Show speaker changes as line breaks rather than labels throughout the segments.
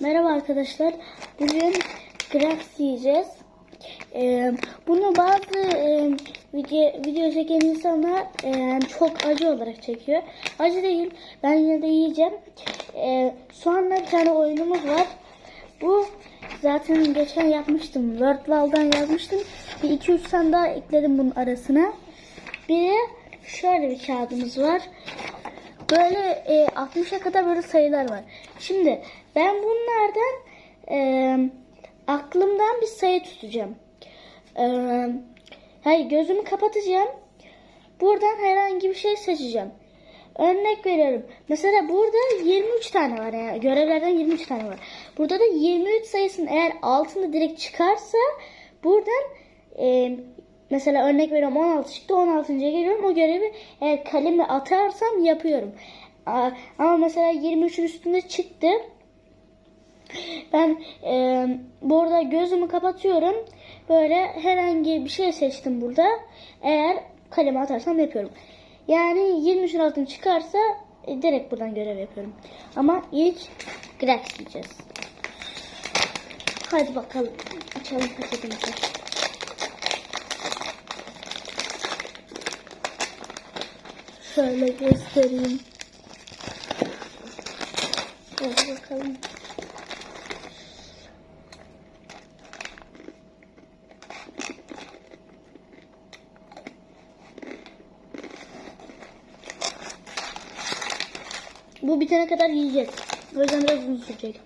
Merhaba arkadaşlar. Bugün Grax yiyeceğiz. Ee, bunu bazı e, video, video çeken insanlar e, çok acı olarak çekiyor. Acı değil. Ben yine de yiyeceğim. Ee, sonra bir tane oyunumuz var. Bu zaten geçen yapmıştım. Wordwall'dan yazmıştım. Bir iki üç tane daha ekledim bunun arasına. Bir şöyle bir kağıdımız var. Böyle e, 60'a kadar böyle sayılar var. Şimdi ben bunlardan e, aklımdan bir sayı tutacağım. E, hayır gözümü kapatacağım. Buradan herhangi bir şey seçeceğim. Örnek veriyorum. Mesela burada 23 tane var. Yani görevlerden 23 tane var. Burada da 23 sayısının eğer altında direkt çıkarsa buradan e, mesela örnek veriyorum 16 çıktı 16.ya geliyorum. O görevi eğer kalemle atarsam yapıyorum. Ama mesela 23'ün üstünde çıktı. Ben e, burada gözümü kapatıyorum. Böyle herhangi bir şey seçtim burada. Eğer kaleme atarsam yapıyorum. Yani 23'ün altını çıkarsa e, direkt buradan görev yapıyorum. Ama ilk Grax diyeceğiz. Hadi bakalım. Açalım paketimizi. Şöyle göstereyim. Hadi bakalım. Bu bitene kadar yiyeceğiz. O yüzden biraz uzun sürecek.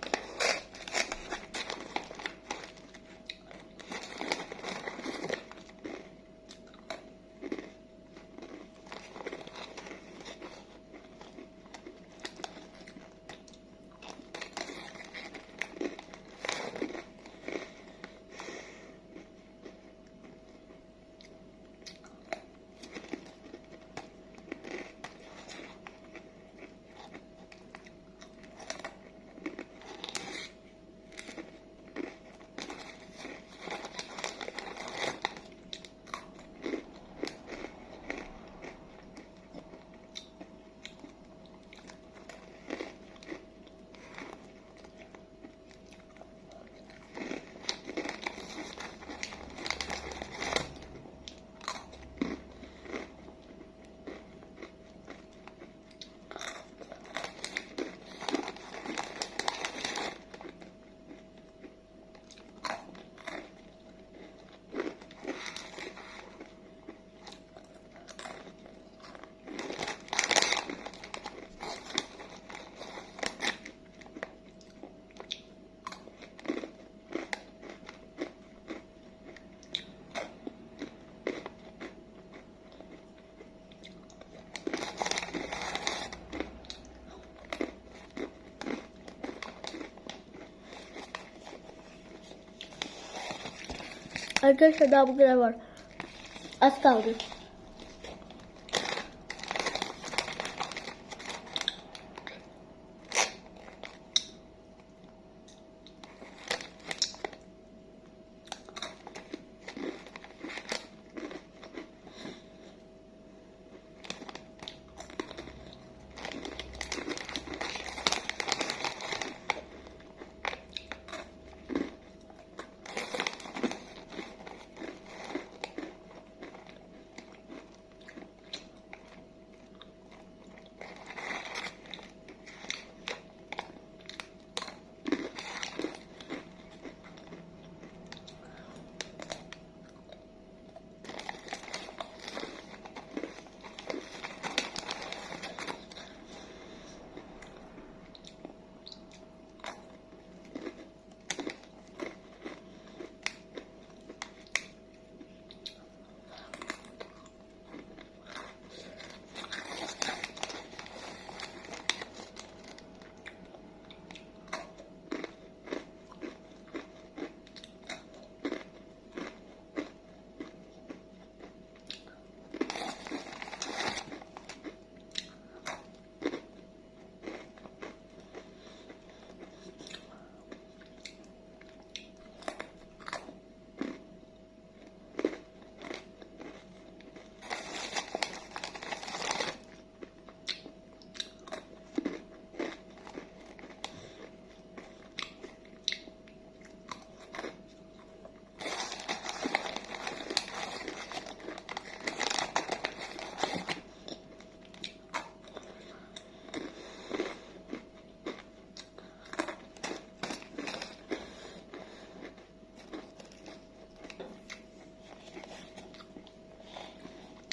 Arkadaşlar daha bu kadar var. Az kaldı.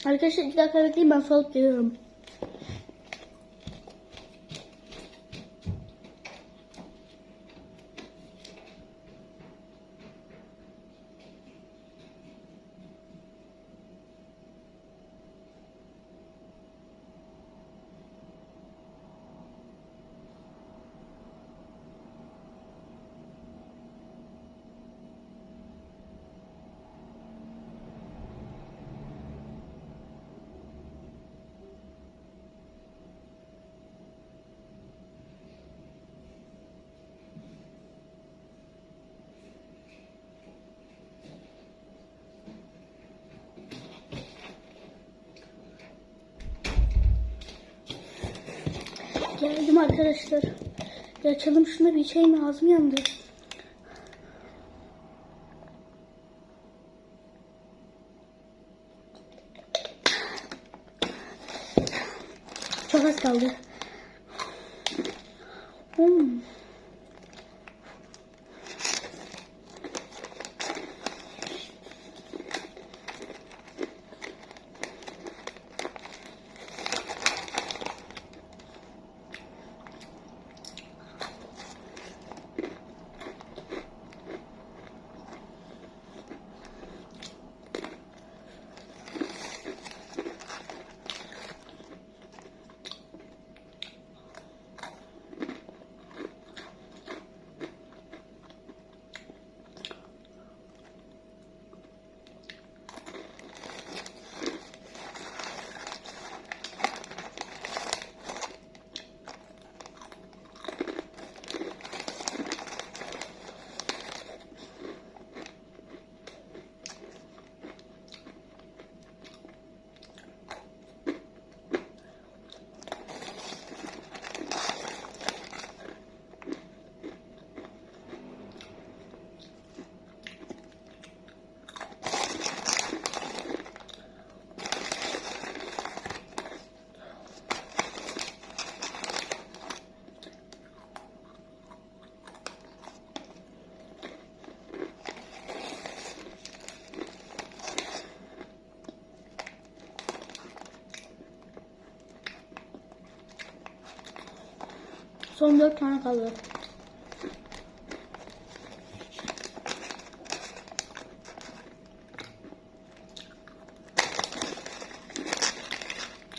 Arkadaşlar iki dakika bekleyin ben su alıp geliyorum. Geldim arkadaşlar. Bir açalım şunu bir içeyim ağzım yandı. Çok az kaldı. Hmm. Son dört tane kaldı.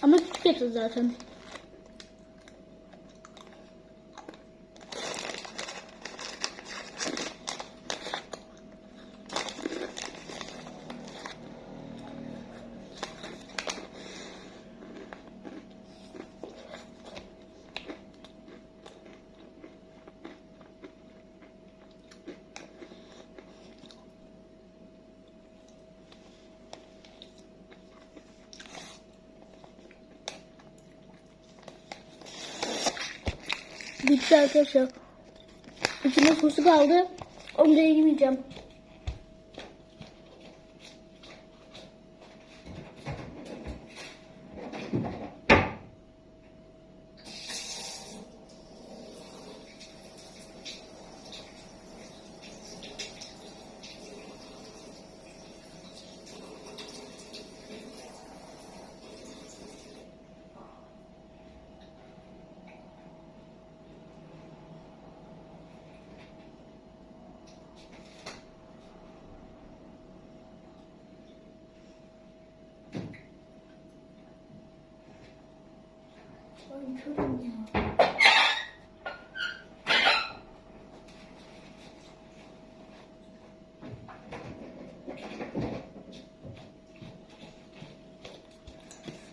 Ama yapacağız zaten. Bitti arkadaşlar. İçinde sosu kaldı. Onu da yemeyeceğim.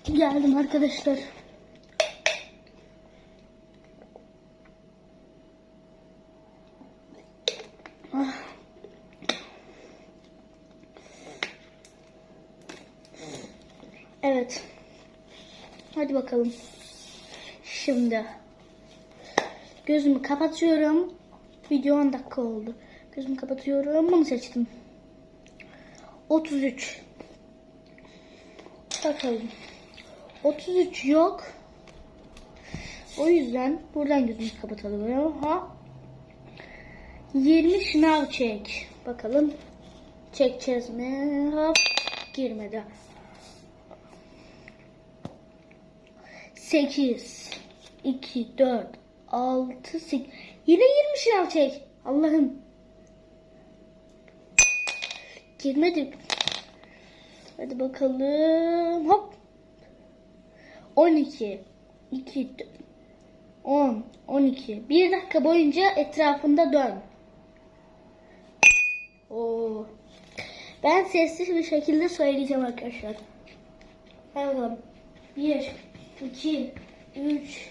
Geldim arkadaşlar. Ah. Evet. Hadi bakalım. Şimdi gözümü kapatıyorum. Video 10 dakika oldu. Gözümü kapatıyorum. Bunu seçtim. 33. Bakalım. 33 yok. O yüzden buradan gözümüzü kapatalım. Ha. 20 şınav çek. Bakalım. Çekeceğiz mi? Hop. Girmedi. 8, 2, 4, 6, 8. Yine 20 şınav çek. Allah'ım. Girmedi. Hadi bakalım. Hop. 12, 2, 10, 12. Bir dakika boyunca etrafında dön. Oo. Ben sessiz bir şekilde söyleyeceğim arkadaşlar. Hadi bakalım. 1, 2, 3,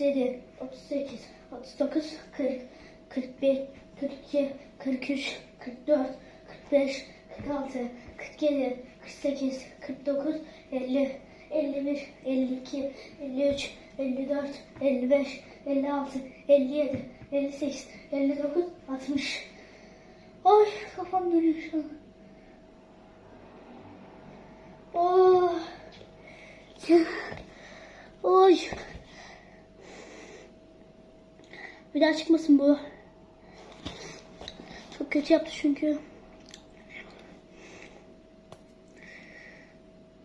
37, 38, 39, 40, 41, 42, 43, 44, 45, 46, 47, 48, 49, 50, 51, 52, 53, 54, 55, 56, 57, 58, 59, 60. Ay kafam dönüyor şu an. Oh. Oy. Bir daha çıkmasın bu. Çok kötü yaptı çünkü.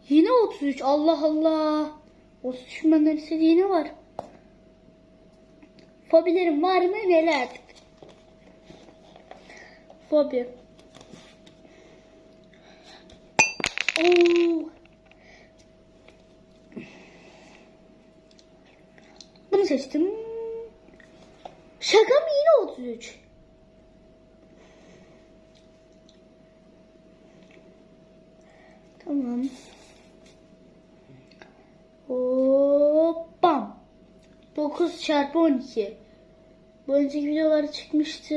Yine 33. Allah Allah. 33 benden istediği var. Fobilerim var mı neler? Fobi. Oo. Bunu seçtim. Şaka mı yine 33? Tamam. Hop bam. 9 çarpı 12. Bu önceki videolar çıkmıştı.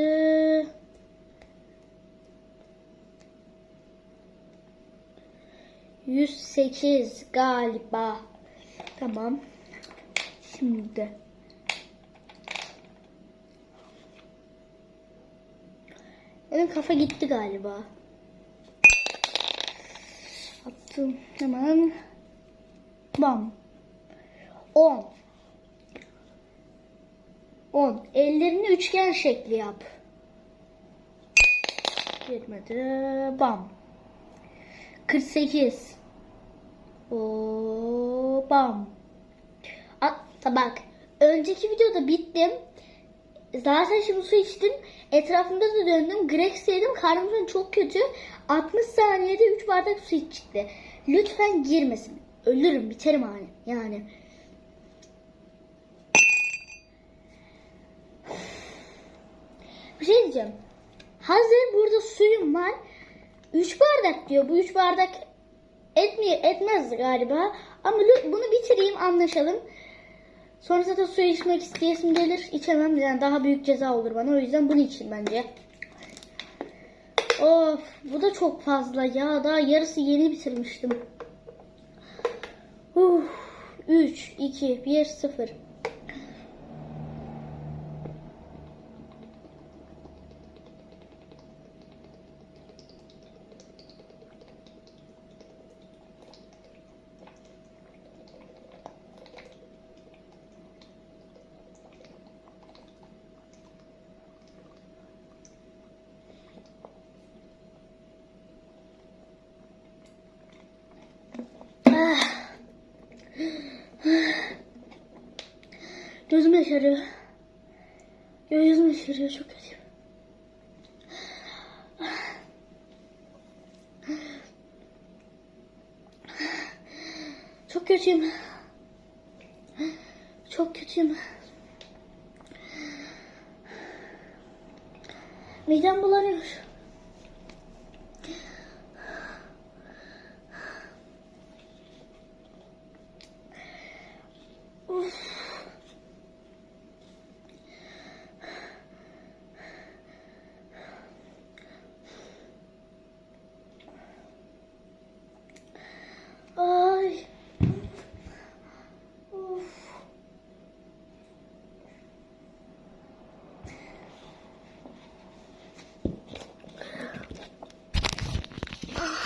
Yüz sekiz galiba. Tamam. Şimdi. Benim kafa gitti galiba. Attım hemen. Bam. 10. 10. Ellerini üçgen şekli yap. Girmedi. Bam. 48. Oo, bam. At, bak. Önceki videoda bittim. Zaten şimdi su içtim. Etrafımda da döndüm. Grex yedim. Karnım çok kötü. 60 saniyede 3 bardak su iç çıktı. Lütfen girmesin. Ölürüm. Biterim hani. Yani. Bir şey diyeceğim. Hazır burada suyum var. 3 bardak diyor. Bu 3 bardak etmiyor, etmez galiba. Ama bunu bitireyim anlaşalım. Sonra zaten su içmek isteyesim gelir. İçemem. Yani daha büyük ceza olur bana. O yüzden bunu için bence. Of bu da çok fazla ya. Daha yarısı yeni bitirmiştim. Uf, 3, 2, 1, 0. Gözüm yaşarıyor. Gözüm yaşarıyor çok kötü. Çok kötüyüm.